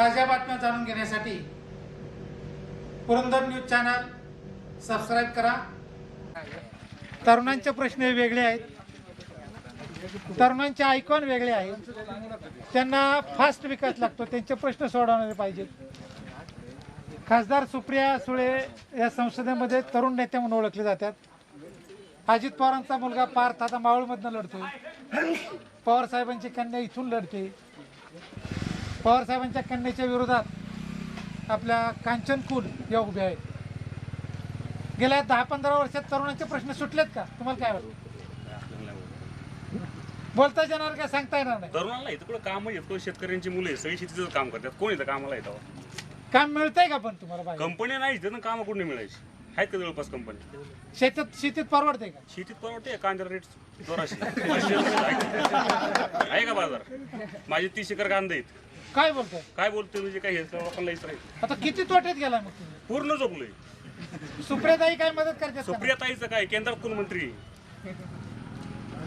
ताज्या बातम्या जाणून घेण्यासाठी पुरंदर न्यूज चॅनल सबस्क्राईब करा. तरुणांचे प्रश्न हे वेगळे आहेत. तरुणांचे आयकॉन वेगळे आहेत त्यांना फास्ट विकास लागतो. त्यांचे प्रश्न सोडवणारे पाहिजेत. खासदार सुप्रिया सुळे या संसदेमध्ये तरुण नेते म्हणून ओळखले जातात. अजित पवारांचा मुलगा पार्थ आता मावळमधनं लढतो पवार साहेबांची कन्या इथून लढते. पवार साहेबांच्या कन्याच्या विरोधात आपल्या कांचन कुल या उभ्या आहेत. गेल्या दहा पंधरा वर्षात तरुणांचे प्रश्न सुटलेत का? तुम्हाला काय वाटतं? बोलता येणार का? सांगता येणार नाही. तरुणाला इथं कुठं काम येतो शेतकऱ्यांची मुलं आहे सगळी शेतीचं काम करतात. कोण येतं कामाला येतं? काम मिळतंय का पण तुम्हाला कंपनी नाही इथं काम कुठे मिळायची? आहेत का जवळपास कंपनी शेतात शेतीत परवडते का? शेतीत परवडते कांद्याला रेट जोराशी. आहे का बाजार? माझे तीस एकर कांदे आहेत. काय बोलतोय? काय बोलतोय म्हणजे काय हे लोकांना आता किती तोट्यात गेला मग तुम्ही? पूर्ण झोपलोय सुप्रियाताई काय मदत करतात का? सुप्रियाताईचं काय? केंद्रात कोण मंत्री?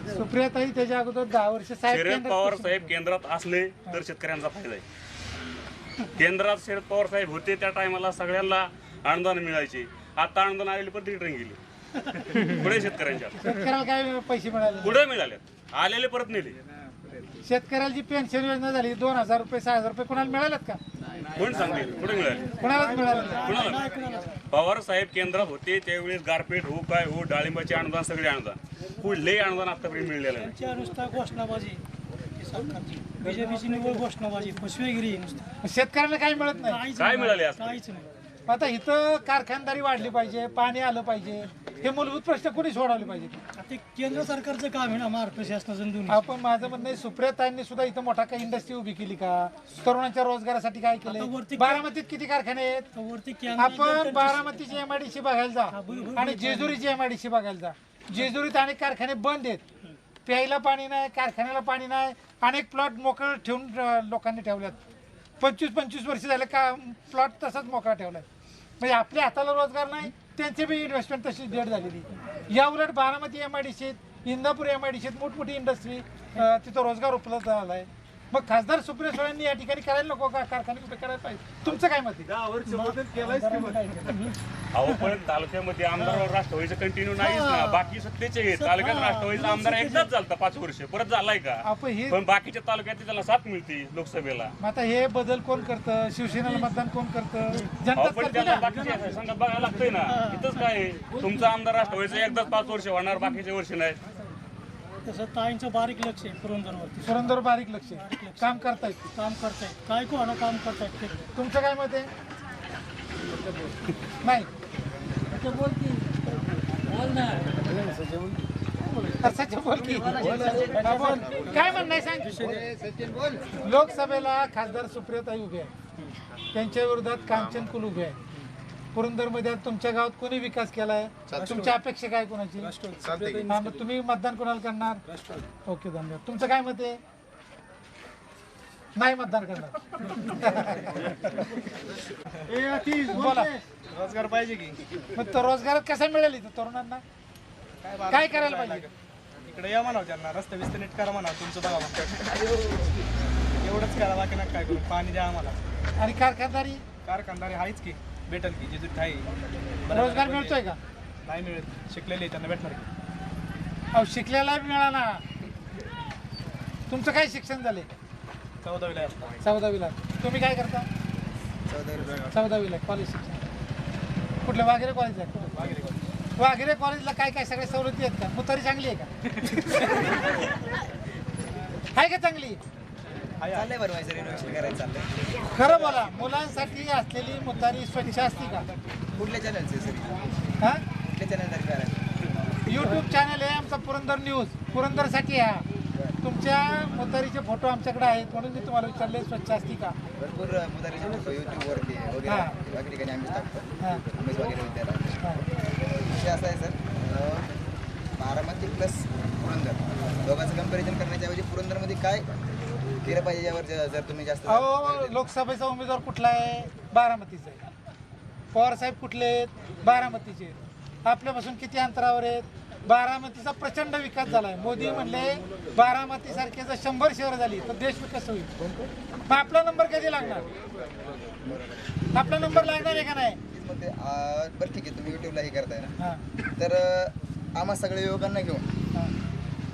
सुप्रियाताई त्याच्या अगोदर दहा वर्ष साहेब शरद केंद्रात पवार कृषी- साहेब केंद्रात असले तर शेतकऱ्यांचा फायदा आहे. केंद्रात शरद पवार साहेब होते त्या टायमाला सगळ्यांना अनुदान मिळायचे. आता अनुदान आलेले पण रिटर्न गेले. पुढे शेतकऱ्यांच्या. शेतकऱ्याला काय पैसे मिळाले? पुढे मिळाले आलेले परत नेले. शेतकऱ्याला जी पेन्शन योजना झाली दोन हजार रुपये सहा हजार रुपये कोणाला मिळालेत का? कोण सांगते पुढे मिळाले? कोणालाच मिळाले. कुणाला? पवार साहेब केंद्रात होते त्यावेळेस गारपेट हो काय हो डाळिंबाचे अनुदान सगळे अनुदान. कुठलेही अनुदान आतापर्यंत मिळलेलं नाही. त्यांच्या नुसता घोषणाबाजी. बीजेपीची निव्वळ घोषणाबाजी फसवेगिरी नुसतं. शेतकऱ्याला काही मिळत नाही. काय. मिळाले आज? काहीच नाही. आता इथं कारखानदारी वाढली पाहिजे पाणी आलं पाहिजे हे मूलभूत प्रश्न कोणी सोडवले पाहिजे? ते केंद्र सरकारचं काम आहे ना महाराष्ट्र शासनाचं दोन्ही. आपण माझं म्हणणं आहे सुप्रियाताईंनी सुद्धा इथं मोठा काही इंडस्ट्री उभी केली का? तरुणांच्या रोजगारासाठी काय आता केलं वरती- बारामतीत किती कारखाने आहेत? तर वरती केंद्र आपण बारामतीची एमआयडीसी बघायला जा. आणि जेजुरीची एमआयडीसी बघायला जा. जेजुरीत अनेक कारखाने बंद आहेत. प्यायला पाणी नाही कारखान्याला पाणी नाही. अनेक प्लॉट मोकळ ठेवून अं, लोकांनी ठेवल्यात. पंचवीस पंचवीस वर्ष झाले का प्लॉट तसाच मोकळा ठेवलाय. म्हणजे आपल्या हाताला रोजगार नाही त्यांची बी इन्व्हेस्टमेंट तशी डेट झालेली. या उलट बारामती एम आय डी सीत इंदापूर एम आय डी सीत मोठमोठी इंडस्ट्री तिथं रोजगार उपलब्ध झाला आहे मग खासदार सुप्रिया सुळेंनी या ठिकाणी करायला नको का? कारखाने उभे करायला पाहिजे? तुमचं काय मत आहे? अहो पण तालुक्यामध्ये आमदार राष्ट्रवादीचं कंटिन्यू नाहीच ना. बाकी सत्तेचे आहेत. तालुक्यात राष्ट्रवादीचा आमदार एकदाच झालता पाच वर्ष. परत झालाय का? आपण हे पण बाकीच्या तालुक्यात त्याला साथ मिळते लोकसभेला. मग आता हे बदल कोण करतं? शिवसेनेला मतदान कोण करतं? अहो जनताच पण करते त्याला ना. बाकीच्या संघात बघायला लागतंय ना. इथंच काय आहे? तुमचा आमदार राष्ट्रवादीचा एकदाच पाच वर्ष होणार बाकीचे वर्ष नाही. तसं ताईंचं बारीक लक्ष आहे पुरंदरवरती. सुरंदर बारीक लक्ष काम करतायत. काम करतायत. काय को ना काम करतायत ते तुमचं काय मत आहे? नाही. सचिन बोल की. हा, बोल. काय म्हणणं आहे सांग? लोकसभेला खासदार सुप्रियाताई उभे आहे त्यांच्या विरोधात कांचन कुल उभे आहे पुरंदरमध्ये आज तुमच्या गावात कोणी विकास केलाय? तुमच्या अपेक्षा काय कोणाची? हा, मग तुम्ही मतदान कोणाला करणार? ओके धन्यवाद. तुमचं काय मत आहे? नाही मतदान करणार. बोला रोजगार पाहिजे की? मग तो रोजगार कसा मिळेल इथं तरुणांना? काय करायला पाहिजे? इकडे या म्हणावं त्यांना रस्ते बिस्ते नीट करा म्हणा तुमचं बघा म्हणा. एवढंच करा बाकी नका काय करू. पाणी द्या आम्हाला. आणि कारखानदारी? कारखानदारी आहेच की. भेटल की जिथून आहे रोजगार मिळतोय का? नाही मिळत. शिकलेले त्यांना भेटणार की अहो शिकलेला बी मिळाला तुमचं काय शिक्षण झाले? चौदावीला आहे आता. चौदावीला. तुम्ही काय करता? चौदावीला. कॉलेज शिक्षण. कुठल्या वाघेरे कॉलेजला आहे? वाघेरे कॉलेज. वाघेरे कॉलेजला काय काय सगळ्या सवलती आहेत का? मुतारी चांगली आहे का? आहे का चांगली? चाललंय सर इन्व्हेस्ट करायचं चाललंय. खरं बोला मुलांसाठी असलेली मुतारी स्वच्छ असती का? कुठल्या चॅनलचे सर हा? कुठल्या चॅनल तरी करायचं यूट्यूब चॅनल आहे आमचा पुरंदर न्यूज पुरंदरसाठी हा. तुमच्या मुतारीचे फोटो आमच्याकडे आहेत म्हणून मी तुम्हाला विचारले स्वच्छ असती का? भरपूर मुदारीचे फोटो यूट्यूबवरती वगैरे. हा. बाकी ठिकाणी आम्ही टाकतो. हा, वगैरे विद्यालय. विषय असा आहे सर अं, बारामती प्लस पुरंदर. दोघांचं कंपॅरिझन करण्याच्या ऐवजी पुरंदरमध्ये काय केलं पाहिजे यावर जर तुम्ही जास्त अहो लोकसभेचा उमेदवार कुठला आहे? बारामतीचा आहे. पवार साहेब कुठले आहेत? बारामतीचे आहेत. आपल्यापासून किती अंतरावर आहेत? बारामतीचा प्रचंड विकास झालाय. मोदी म्हणले बारामती सारखे जर शंभर शहर झाली तर देश विकास होईल. मग आपला नंबर कधी लागणार? आपला नंबर लागणार आहे का नाही? बरं ठीक आहे तुम्ही युट्यूबला हे करताय ना. तर आम्हा सगळ्या युवकांना घेऊन.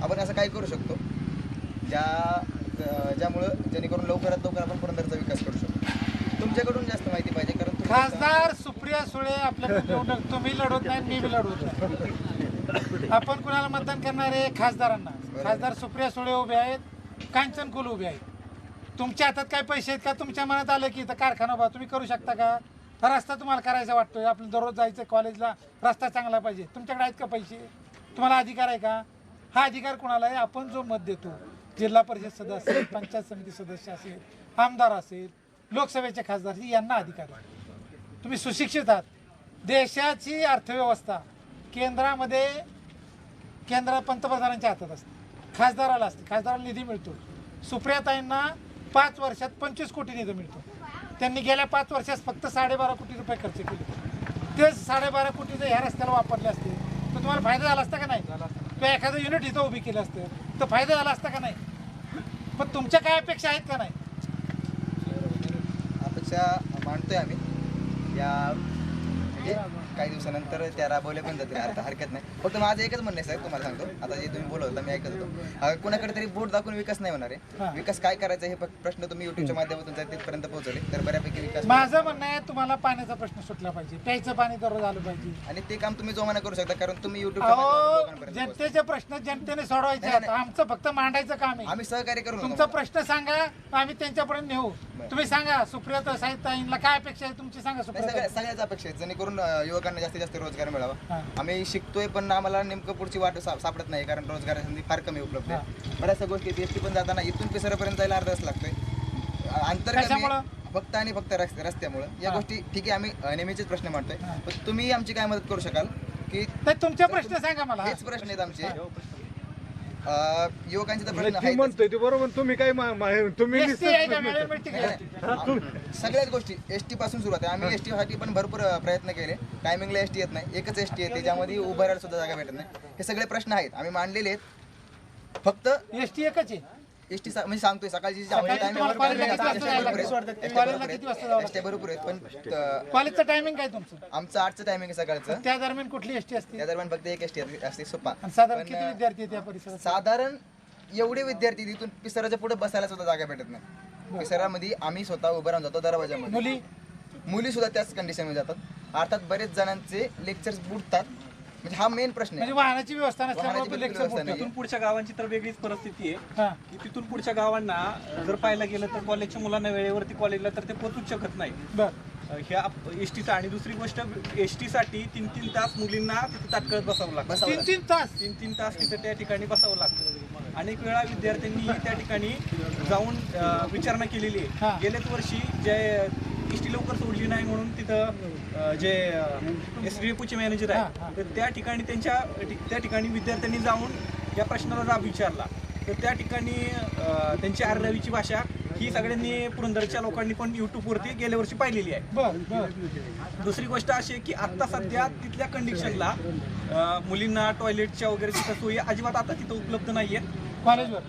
आपण असं काय करू शकतो. ज्या ज्यामुळं जेणेकरून लवकरात लवकर आपण पुरंदरचा विकास करू शकतो तुमच्याकडून जास्त माहिती पाहिजे कारण तुम्ही खासदार सुप्रिया सुळे आपल्याकडे निवडणूक तुम्ही लढवत नाही मी बी लढवत नाही. आपण कुणाला मतदान करणारे खासदारांना. खासदार सुप्रिया सुळे उभे आहेत कांचन कुल उभे आहेत. तुमच्या हातात काय पैसे आहेत का? तुमच्या मनात आलं की इथं कारखाना बा तुम्ही करू शकता का? हा रस्ता तुम्हाला करायचा वाटतोय. आपलं दररोज जायचं कॉलेजला रस्ता चांगला पाहिजे. तुमच्याकडे आहेत का पैसे? तुम्हाला अधिकार आहे का? हा अधिकार कुणाला आहे? आपण जो मत देतो. जिल्हा परिषद सदस्य असेल पंचायत समिती सदस्य असेल आमदार असेल लोकसभेचे खासदार असेल, यांना अधिकार आहे. तुम्ही सुशिक्षित आहात. देशाची अर्थव्यवस्था केंद्रामध्ये केंद्र पंतप्रधानांच्या हातात असते. खासदाराला असते. खासदाराला निधी मिळतो. सुप्रियाताईंना पाच वर्षात पंचवीस कोटी निधी मिळतो. त्यांनी गेल्या पाच वर्षात फक्त साडेबारा कोटी रुपये खर्च केले. तेच साडेबारा कोटी जर ह्या रस्त्याला वापरले असते. तर तुम्हाला फायदा झाला असता का नाही? किंवा एखादं युनिट इथं उभी केलं असतं. तर फायदा झाला असता का नाही? पण तुमच्या काय अपेक्षा आहेत का नाही? अपेक्षा मांडतोय आम्ही. या म्हणजे काही दिवसानंतर त्या राबवल्या पण जातील. अर्थ हरकत नाही. फक्त माझं एकच म्हणणं आहे साहेब तुम्हाला सांगतो. आता जे तुम्ही बोलत होता मी ऐकत होतो. कोणाकडे तरी बोट दाखवून विकास नाही होणार. आहे. विकास काय करायचा हे प्रश्न तुम्ही युट्यूबच्या माध्यमातून तिथपर्यंत पोहोचवले. तर बऱ्यापैकी विकास माझं म्हणणं आहे तुम्हाला पाण्याचा प्रश्न सुटला पाहिजे. प्यायचं पाणी दररोज आलं पाहिजे. आणि ते काम तुम्ही जोमाना करू शकता कारण तुम्ही अहो युट्यूबच्या जनतेचे प्रश्न जनतेने सोडवायचे आहेत. आमचं फक्त मांडायचं काम आहे. आम्ही सहकार्य करू तुमचा. प्रश्न सांगा आम्ही त्यांच्यापर्यंत नेऊ. तुम्ही सांगा सुप्रिया साहित्याला काय अपेक्षा आहे? तुमची सांगा सुप्रिया सगळ्या सगळ्याच अपेक्षा आहेत. जेणेकरून अं, युवकांना जास्तीत जास्त रोजगार मिळावा. आम्ही शिकतोय पण आम्हाला नेमकं पुढची वाट सा- सापडत नाही कारण रोजगाराची संधी फार कमी उपलब्ध आहे बऱ्याचशा गोष्टी एस टी पण जाताना इथून पिसरापर्यंत जायला अर्धा तास लागतोय अं, अंतर कमी कशामुळं? आहे. फक्त आणि फक्त रस्ते रस्त्यामुळं या. गोष्टी ठीक आहे आम्ही अं, नेहमीचेच प्रश्न मांडतोय. पण तुम्ही आमची काय मदत करू शकाल की तर तुमचे प्रश्न सांगा मला हेच प्रश्न आहेत आमचे युवकांचे तर प्रश्न ती आहेत म्हणतोय ते बरोबर तुम्ही काय मा- मा- तुम्ही एसटी. सगळ्याच गोष्टी एस टी पासून सुरुवात आहे. आम्ही एस टी साठी पण भरपूर अ, प्रयत्न केले. टायमिंगला एस टी येत नाही. एकच एस टी येते ज्यामध्ये उभं राहायला सुद्धा जागा भेटत नाही. हे सगळे प्रश्न आहेत. आम्ही मांडलेले आहेत. फक्त एस टी एकच आहे. एस टी म्हणजे सांगतोय सकाळची सकाळी तुम्हाला कॉलेजला किती वाजता जायला लागतं? कॉलेजला किती वाजता जावं भरपूर आहेत पण कॉलेजचं टायमिंग काय तुमचं? आमचं आठचं टायमिंग आहे सकाळचं. त्या दरम्यान कुठली एस टी असते? त्या दरम्यान फक्त एक एस टी असते सोपा आणि साधारण किती विद्यार्थी आहेत या परिसरात? साधारण एवढे विद्यार्थी तिथून पिसराच्या पुढे बसायला सुद्धा जागा भेटत नाही. पिसरामध्ये आम्ही स्वतः उभं राहून जातो दरवाजामध्ये. मुली? मुली सुद्धा त्याच कंडिशनमध्ये जातात. अर्थात बरेच जणांचे लेक्चर्स बुडतात. म्हणजे हा मेन प्रश्न म्हणजे आहे वाहनाची व्यवस्था वाहनाची नसल्यामुळे बिलकुल लेक्चर व्यवस्था. तिथून पुढच्या गावांची तर वेगळीच परिस्थिती आहे. हा. की तिथून पुढच्या गावांना जर पाहायला गेलं तर कॉलेजच्या मुलांना वेळेवरती कॉलेजला तर ते पोहोचूच शकत नाही. बर. ह्या एस टीचा आणि दुसरी गोष्ट एससाठी तीन तीन तास मुलींना तिथे ताटकळत बसावं लागतं. बसावं तीन तीन तास? तीन तीन तास तिथे त्या ठिकाणी बसावं लागतं. अनेक वेळा विद्यार्थ्यांनी त्या ठिकाणी जाऊन अ, विचारणा केलेली हा. आहे गेल्याच वर्षी जे एस टी लवकर सोडली नाही म्हणून तिथं जे एस डी डेपोचे मॅनेजर. आहे तर त्या ठिकाणी त्यांच्या त्या ठिकाणी विद्यार्थ्यांनी जाऊन या प्रश्नाला जाब विचारला. तर त्या ठिकाणी त्यांची आर्रावीची भाषा ही सगळ्यांनी पुरंदरच्या लोकांनी पण युट्यूबवरती गेल्या वर्षी पाहिलेली आहे. दुसरी गोष्ट अशी आहे की आता सध्या तिथल्या कंडिशनला मुलींना टॉयलेटच्या वगैरे तिथं सोयी अजिबात आता तिथं उपलब्ध नाहीये कॉलेजवर.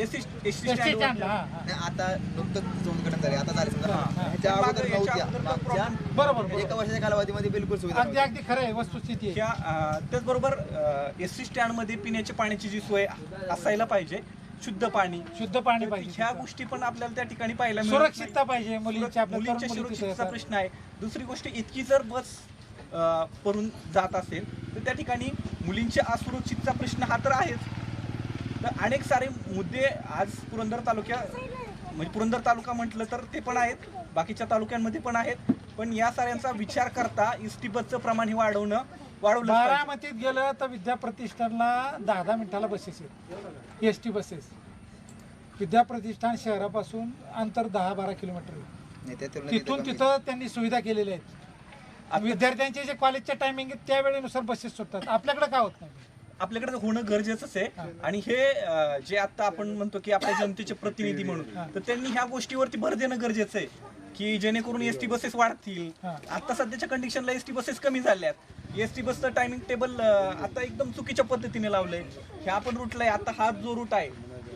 एस टी टी हा नाही, आता नुकतंच उद्घाटन झाले. आता झाले समजा. ह्याच्या अगोदर नव्हत्या. बरोबर. एका वर्षाच्या कालावधीमध्ये बिलकुल सुविधा अगदी नव्हती. अगदी खरं आहे वस्तुस्थिती आहे. ह्या अं, त्याचबरोबर एस टी स्टँडमध्ये पिण्याच्या पाण्याची जी सोय असायला पाहिजे शुद्ध पाणी. शुद्ध पाणी पाहिजे ह्या गोष्टी पण आपल्याला त्या ठिकाणी पाहायला. सुरक्षितता पाहिजे मुलींच्या मुली तिथे सुरक्षिततेचा येतात. प्रश्न आहे. दुसरी गोष्ट इतकी जर बस करून जात असेल तर त्या ठिकाणी मुलींच्या असुरक्षितचा प्रश्न हा तर आहेच. तर अनेक सारे मुद्दे आज पुरंदर तालुक्या म्हणजे पुरंदर तालुका म्हटलं तर ते पण आहेत. बाकीच्या तालुक्यांमध्ये पण आहेत. पण या साऱ्यांचा विचार करता इष्टी बसचं प्रमाण हे वाढवणं वाढवलं. बारामतीत गेलं तर विद्या प्रतिष्ठानला दहा दहा मिनिटाला बसेस आहेत. S T buses. Vidya Pratishthan शहरापासून अंतर दहा बारा किलोमीटर तिथून. तिथं त्यांनी सुविधा केलेल्या आहेत. विद्यार्थ्यांचे जे कॉलेजच्या टायमिंग आहेत त्या वेळेनुसार बसेस सुटतात. आपल्याकडे का होत नाही? आपल्याकडे होणं गरजेचंच आहे. आणि हे अं, जे आता आपण म्हणतो की आपल्या जनतेचे प्रतिनिधी म्हणून तर त्यांनी ह्या गोष्टीवरती भर देणं गरजेचं आहे. की जेणेकरून एस टी बसेस वाढतील. आता सध्याच्या कंडिशनला एस टी बसेस कमी झाल्यात. एस टी बसचं टायमिंग टेबल आता एकदम चुकीच्या पद्धतीने लावलंय. ह्या आपण रूटला आहे. आता हा जो रूट आहे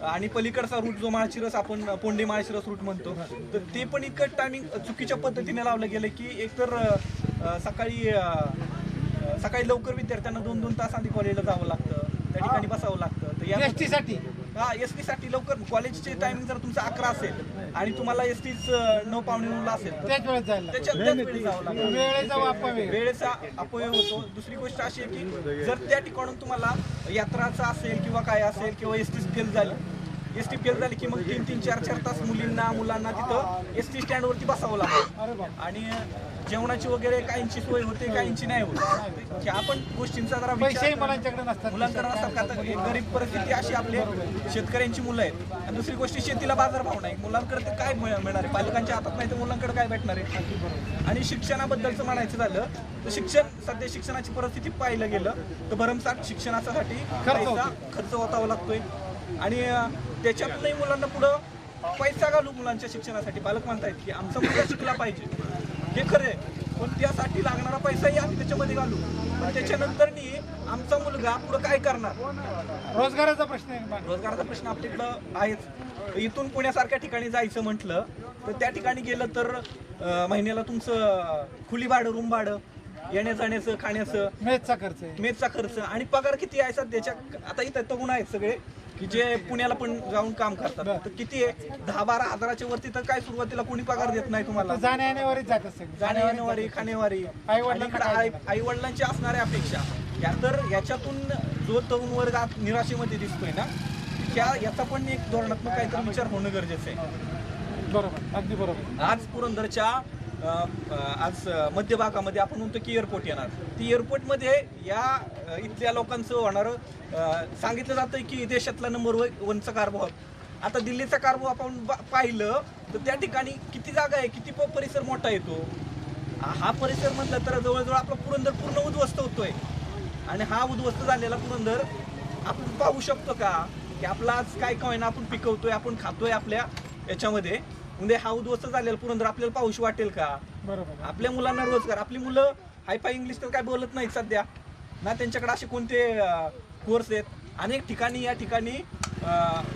आणि पलीकडचा रूट जो माळशिरस आपण पोंडी माळशिरस रूट म्हणतो तर ते पण इतकं टायमिंग चुकीच्या पद्धतीने लावलं गेलं की एकतर अं, सकाळी अं, सकाळी लवकर विद्यार्थ्यांना दोन दोन तास आधी कॉलेजला जावं लागतं. त्या ठिकाणी बसावं लागतं. तर या एस टी साठी? हा एस टी साठी लवकर. कॉलेजचे टायमिंग जर तुमचं अकरा असेल आणि तुम्हाला एस टीच नऊ पावणे नऊला असेल. तर त्याच वेळेत जायला लागतं. त्याच्यात त्याच वेळी जावं लागतं. वेळेचा वापर वेळेचा अपयोग होतो. दुसरी गोष्ट अशी आहे की जर त्या ठिकाणून तुम्हाला यात्राचा असेल किंवा काय असेल किंवा एस टी फेल झाली एस टी फेल झाली की मग तीन तीन चार चार तास मुलींना मुलांना तिथं एस टी स्टँडवरती बसावं लागतं. आणि जेवणाची वगैरे काहींची सोय होते काहींची नाही होत. ह्या पण गोष्टींचा जरा मुलांकडे नसतात तर गरीब परिस्थिती अशी आपले शेतकऱ्यांची मुलं आहेत. आणि दुसरी गोष्ट शेतीला बाजारभाव नाही. मुलांकडे ते काय मिळ- मिळणार आहे? पालकांच्या हातात नाही तर मुलांकडे काय भेटणार आहे? आणि शिक्षणाबद्दलचं म्हणायचं झालं तर शिक्षण सध्या शिक्षणाची परिस्थिती पाहिलं गेलं तर भरमसाठ शिक्षणासाठी. खर्च होतावा लागतोय. आणि त्याच्यातूनही मुलांना पुढं पैसा घालू मुलांच्या शिक्षणासाठी पालक म्हणतायत की आमचा मुलगा शिकला पाहिजे. हे खरं आहे. पण त्यासाठी लागणारा पैसाही आम्ही त्याच्यामध्ये घालू. पण त्याच्यानंतरनी आमचा मुलगा पुढं काय करणार? रोजगाराचा प्रश्न निर्माण रोजगाराचा प्रश्न आपल्याकडं आहेच. इथून पुण्यासारख्या ठिकाणी जायचं म्हटलं तर त्या ठिकाणी गेलं तर महिन्याला तुमचं खुली भाडं रूम भाडं येण्या जाण्याचं खाण्याचं मेसचा खर्च आहे. मेसचा खर्च आणि पगार किती आहे सध्याच्या? आता इथं तरुण आहेत सगळे. की जे पुण्याला पण जाऊन काम करतात. तर किती आहे? दहा बारा हजाराच्या वरती तर काय सुरुवातीला कोणी पगार देत नाही तुम्हाला? तर जाण्या येण्यावरच जात असेल. जाणेवारी खाणेवारी? आई वडिलांची असणाऱ्या अपेक्षा. या तर याच्यातून जो तरुण वर्ग निराशेमध्ये दिसतोय ना त्या याचा पण एक धोरणात्मक काहीतरी विचार होणं गरजेचं आहे. बरोबर. अगदी बरोबर. आज पुरंदरच्या आज मध्यभागामध्ये मध्य भागामध्ये आपण म्हणतो की एअरपोर्ट येणार. ती एअरपोर्टमध्ये या इथल्या लोकांचं होणारं सांगितलं जातं की देशातला नंबर वनचा कारभार आता दिल्लीचा कारभार आपण पाहिलं तर त्या ठिकाणी किती जागा आहे किती प- परिसर मोठा येतो हा परिसर म्हटलं तर जवळजवळ आपला पुरंदर पूर्ण उद्ध्वस्त होतोय. आणि हा उद्ध्वस्त झालेला पुरंदर आपण पाहू शकतो का? की आपला आज काय काय ना आपण पिकवतोय आपण खातोय आपल्या याच्यामध्ये. म्हणजे हा उद्ध्वस्त झालेला पुरंदर आपल्याला पाहूशी वाटेल का? बरोबर आपल्या मुलांना रोजगार. आपली मुलं हायफाय इंग्लिश तर काय बोलत नाहीत सध्या. ना त्यांच्याकडे असे कोणते कोर्स आहेत? अनेक ठिकाणी या ठिकाणी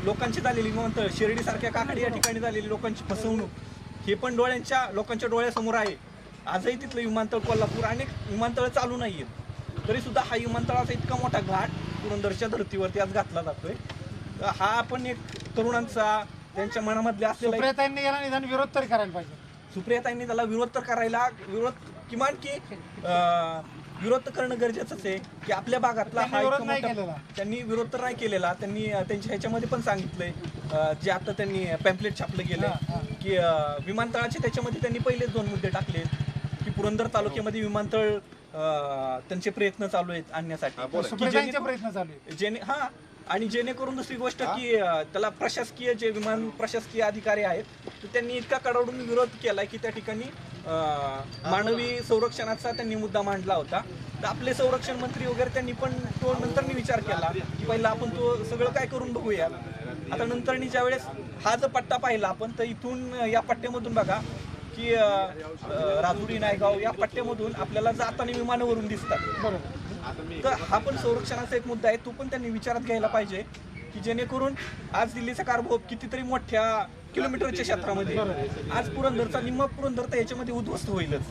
लोकांची झालेली म्हणतं शिर्डीसारख्या काकडी या ठिकाणी झालेली लोकांची फसवणूक. हे पण डोळ्यांच्या लोकांच्या डोळ्यासमोर आहे. आजही तिथलं विमानतळ कोल्हापूर अनेक विमानतळ चालू नाही आहेत तरी सुद्धा हा विमानतळाचा इतका मोठा घाट पुरंदरच्या धर्तीवरती आज घातला जातोय. तर हा पण एक तरुणांचा त्यांच्या मनामधले असलेला सुप्रियाताईंनी याला निदान विरोध तरी करायला पाहिजे. सुप्रियाताईंनी त्याला विरोध तर करायला विरोध किमान की अं, विरोध तर करणं गरजेचंच आहे की आपल्या भागातला त्यांनी हा विरोध इतका नाही मोठा- केलेला. त्यांनी विरोध तर नाही केलेला त्यांनी अं, त्यांच्या ह्याच्यामध्ये पण सांगितलंय अं, जे आता त्यांनी पॅम्पलेट छापलं हा, गेलं की अं, विमानतळाचे त्याच्यामध्ये त्यांनी पहिलेच दोन मुद्दे टाकले की पुरंदर तालुक्यामध्ये विमानतळ अं, त्यांचे प्रयत्न चालू आहेत आणण्यासाठी. की सुप्रियाताईंचे जेणे- प्रयत्न चालू जेणे हा आणि जेणेकरून दुसरी गोष्ट की अं, त्याला प्रशासकीय जे विमान प्रशासकीय अधिकारी आहेत तर त्यांनी इतका कडाडून विरोध केलाय की त्या ठिकाणी अं, मानवी संरक्षणाचा त्यांनी मुद्दा मांडला होता. तर आपले संरक्षण मंत्री वगैरे त्यांनी पण तो नंतरनी विचार केला की पहिला आपण तो सगळं काय करून बघूया. आता नंतरनी ज्यावेळेस हा जर पट्टा पाहिला आपण तर इथून अं, या पट्ट्यामधून बघा की अं, अं, राजुरी नायगाव या पट्ट्यामधून आपल्याला जाताना विमानावरून दिसतात. बरोबर. तर हा पण संरक्षणाचा एक मुद्दा आहे. तो पण त्यांनी विचारात घ्यायला पाहिजे की जेणेकरून आज दिल्लीचा कारभार कितीतरी मोठ्या किलोमीटरच्या क्षेत्रामध्ये आज पुरंदरचा निम्मा पुरंदर तर याच्यामध्ये उद्ध्वस्त होईलच.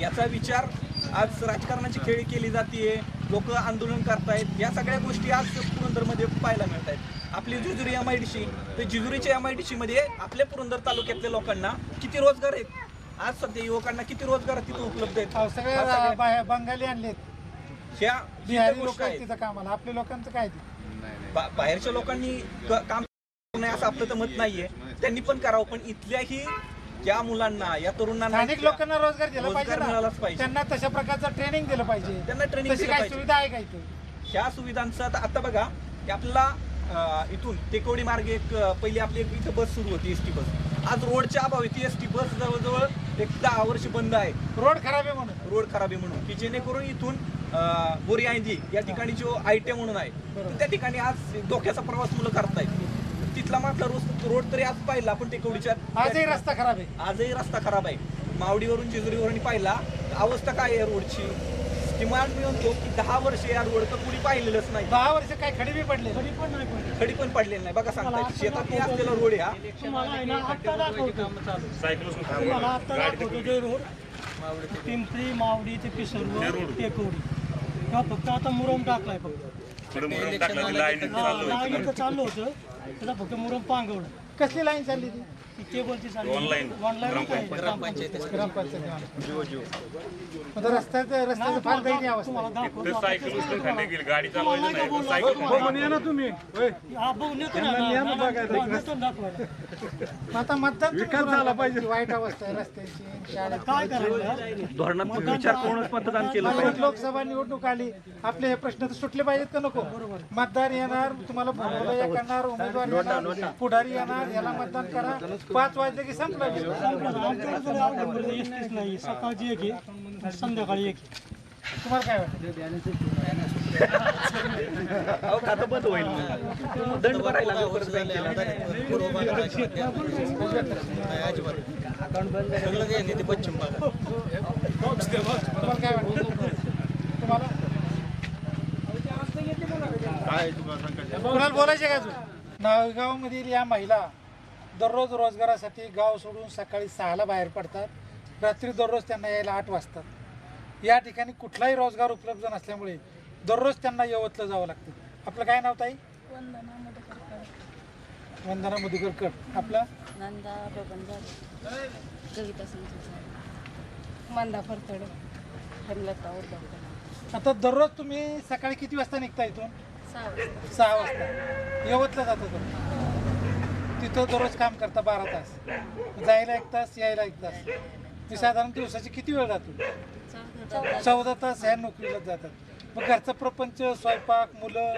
याचा विचार आज राजकारणाची खेळी केली जाते लोक आंदोलन करतायत. या सगळ्या गोष्टी आज पुरंदरमध्ये पाहायला मिळत आहेत आपली Jejuri M I D C तर जेजुरीच्या एम आय डी मध्ये आपल्या पुरंदर तालुक्यातल्या लोकांना किती रोजगार आहेत? आज सध्या युवकांना किती रोजगार तिथे उपलब्ध आहेत? बंगाली आणलेत. ह्या बिहारी गोष्टी लोक आहेत. तिथं कामाला. आपल्या लोकांचं काय ते बा- बाहेरच्या लोकांनी क- काम करू नये असं आपलं तर मत नाहीये. त्यांनी पण करावं पण इथल्याही या मुलांना या तरुणांना स्थानिक इथल्या- लोकांना रोजगार दिला रोजगार पाहिजे मिळालाच ना पाहिजे. त्यांना तशा प्रकारचं ट्रेनिंग दिलं पाहिजे. त्यांना ट्रेनिंग तशी दिलं काय पाहिजे. सुविधा आहे का इथे? ह्या सुविधांचं आता आता बघा की आपल्याला अं, इथून टेकवडी मार्गे एक अं, पहिली आपली एक इथं बस सुरू होती एस टी बस. आज रोडच्या अभावी ती एस टी बस जवळजवळ एक दहा वर्ष बंद आहे. रोड खराब आहे म्हणून. रोड खराब आहे म्हणून की जेणेकरून इथून अं, बोरी आयंदी या ठिकाणी जो आय टी म्हणून आहे तर त्या ठिकाणी आज धोक्याचा प्रवास मुलं करतायत. तिथला मागला रोड रोड तरी आज पाहिला आपण टेकवडीच्या आजही रस्ता खराब आहे. आजही रस्ता खराब आहे. मावडीवरून जेजुरीवरून पाहिला तर अवस्था काय आहे रोडची? किमान मी म्हणतो की दहा वर्ष या रोडचं कुणी पाहिलेलंच नाही. दहा वर्ष काय खडी बी पडले तरी पण नाही पडले खडी पण पडलेली नाही. बघा सांगताय शेतात असलेला रोड दाखवतो. ते रोड. पिंपरी मावडी ते पिसरवर टेकवडी हा फक्त आता मुरम टाकलाय फक्त. की लाईन चालू लाईन इथं चालू होतं. त्याला फक्त मुरम पांगवलं. कसली लाईन चालली ती? ऑनलाईन सायकल उचलून खाली गेली गाडी चालवायची नाही. सायकल तुम्ही. आता मतदान विकास झाला पाहिजे. वाईट अवस्था आहे रस्त्याची धोरणात्मक विचार करूनच मतदान केलं लोकसभा निवडणूक आली. आपले हे प्रश्न तर सुटले पाहिजेत का नको? मतदार येणार तुम्हाला करणार उमेदवार येणार पुढारी येणार याला मतदान करा. पाच वाजले की संपला. आमच्याकडे नाही सकाळची एक आहे संध्याकाळी एक. तुम्हाला काय वाटतं? अहो खातं बंद होईल दंड भरायला लागेल परत बँकेला. तुम्हाला काय वाटतं? तुम्हाला? कुणाला बोलायचे का अजून? या महिला दररोज रोजगारासाठी गाव सोडून सकाळी सहाला बाहेर पडतात. रात्री दररोज त्यांना यायला आठ वाजतात. या ठिकाणी कुठलाही रोजगार उपलब्ध नसल्यामुळे दररोज त्यांना यवतलं जावं लागतं. आपलं काय नाव ताई? वंदना मधुकर कट आपलं? नंदा कविता मंदा फरतडे. हेमलता आता दररोज तुम्ही सकाळी किती वाजता निघता इथून? सहा वाजता. यवतला जातो तुम्ही. तिथं दररोज काम करता बारा तास. जायला एक तास यायला एक तास. मी साधारण दिवसाची किती वेळ जातो? चौदा तास ह्या नोकरीला जातात. मग घरचा प्रपंच स्वयंपाक मुलं?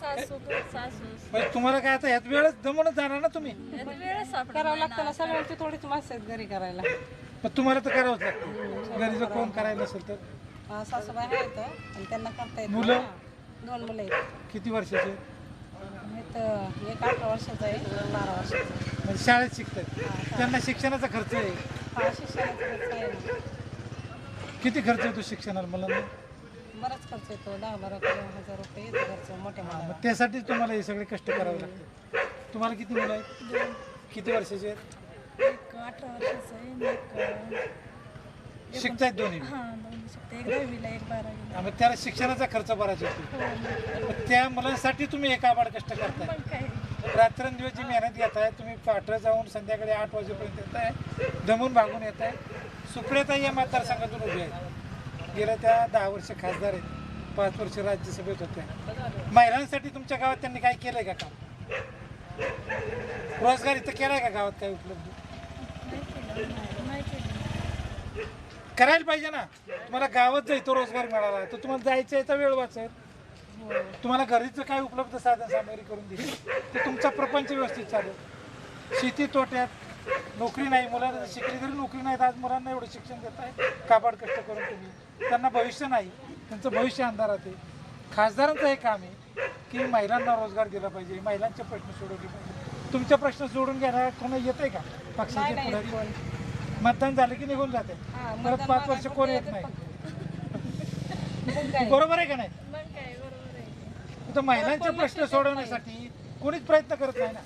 म्हणजे तुम्हाला काय आता ह्यात वेळच जमूनच जाणार ना तुम्ही? करावं लागतं ना सगळ्यांची थोडीच माणसं आहेत घरी करायला. मग तुम्हाला तर करावंच लागतं. घरी जर कोण करायला नसेल तर. सासूबाई आहेत आणि त्यांना करता येत मुलं? दोन मुलं आहेत. किती वर्षाचे इथं एक अठरा वर्षाचं आहे बारा वर्षाचं. म्हणजे शाळेत शिकतात त्यांना शिक्षणाचा खर्च आहे. हा शिक्षणाचा खर्च आहे ना. किती खर्च येतो शिक्षणाला मला बराच खर्च येतो दहा बारा हजार रुपये येतो खर्च मोठ्या मुलाला. त्यासाठी तुम्हाला हे सगळे कष्ट करावे लागतात तुम्हाला किती मुलं आहेत? किती वर्षाचे आहेत? एक अठरा वर्षाचं आहे आणि एक शिकतायत दोन्ही हा दोन शिकते एक दहावीला एक बारावीला. मग त्याला शिक्षणाचा खर्च बराच येतो. मग त्या मुलांसाठी तुम्ही एका आबाड कष्ट करताय. काय. रात्रंदिवस जी मेहनत घेताय तुम्ही पाठं जाऊन संध्याकाळी आठ वाजेपर्यंत येत आहे दमून भागून येत आहे सुप्रियाताई या मतदारसंघातून उभे आहेत. गेल्या त्या दहा वर्ष खासदार आहेत. पाच वर्ष राज्यसभेत होत्या. महिलांसाठी तुमच्या गावात त्यांनी काय केलंय का काम? रोजगार इथं केलाय का गावात काय उपलब्ध? नाही केलं केलं करायला पाहिजे ना. तुम्हाला गावात इथं रोजगार मिळाला तर तुम्हाला जायचं याचा वेळ वाचत तुम्हाला घरीचं काय उपलब्ध साधन सामग्री करून दिली तर तुमचा प्रपंच व्यवस्थित चालेल. शेती तोट्यात नोकरी नाही मुलांना शिकली तरी नोकरी नाही तर आज मुलांना एवढं शिक्षण देत आहे काबाड कष्ट करून तुम्ही. त्यांना भविष्य नाही त्यांचं भविष्य अंधारात आहे. खासदारांचं हे काम आहे की महिलांना रोजगार दिला पाहिजे महिलांचे प्रश्न सोडवले पाहिजे. तुमचे प्रश्न सोडून घेणार कोणी येत आहे का? पक्षाचे पुढारी? मतदान झालं की निघून जाते. हा, परत मतदान पाच वर्ष कोण येत नाही. मग काय? बरोबर आहे का नाही? मग काय बरोबर आहे. तर महिलांचे प्रश्न सोडवण्यासाठी कोणीच प्रयत्न करत नाही ना.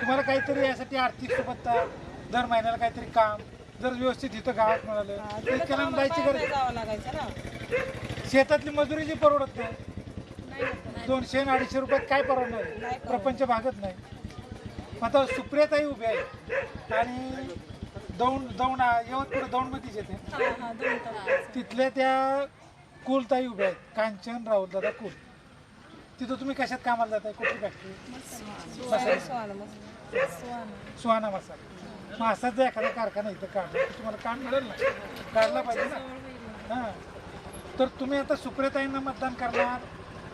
तुम्हाला काहीतरी यासाठी आर्थिक सुबत्ता दर महिन्याला काहीतरी काम जर व्यवस्थित इथं गावात मिळालं तर इतक्याला जायची गरज नाही जावं लागायचं ना. शेतातली मजुरी जी परवडत नाही दोनशे आणि अडीचशे रुपयात काय परवडणार? प्रपंच भागत नाही. आता सुप्रियाताई उभी आहे आणि दौंड दौंड यवत पुढे दौंडमध्येच येते. हा हा तिथल्या त्या कुलताई उभ्या आहेत कांचन राहुल दादा कुल. तिथं तुम्ही कशात कामाला जाताय? कुठली फॅक्टरी सुहाना मसाला. मग असाच जर एखादा कारखाना इथं काढला तुम्हाला काम मिळेल ना? काढला पाहिजे ना? हां. तर तुम्ही आता सुप्रियताईंना मतदान करणार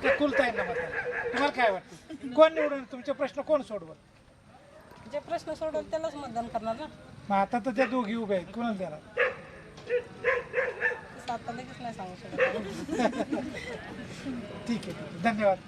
का कुलताईंना मतदान तुम्हाला काय वाटतं? कोण निवडून तुमचे प्रश्न कोण सोडवल? जे प्रश्न सोडवले त्यालाच मतदान करणार ना? मग आता तर त्या दोघी उभ्या आहेत. कोणाला देणार? आता लगेच नाही सांगू शकत. ठीक आहे ठीक आहे. धन्यवाद.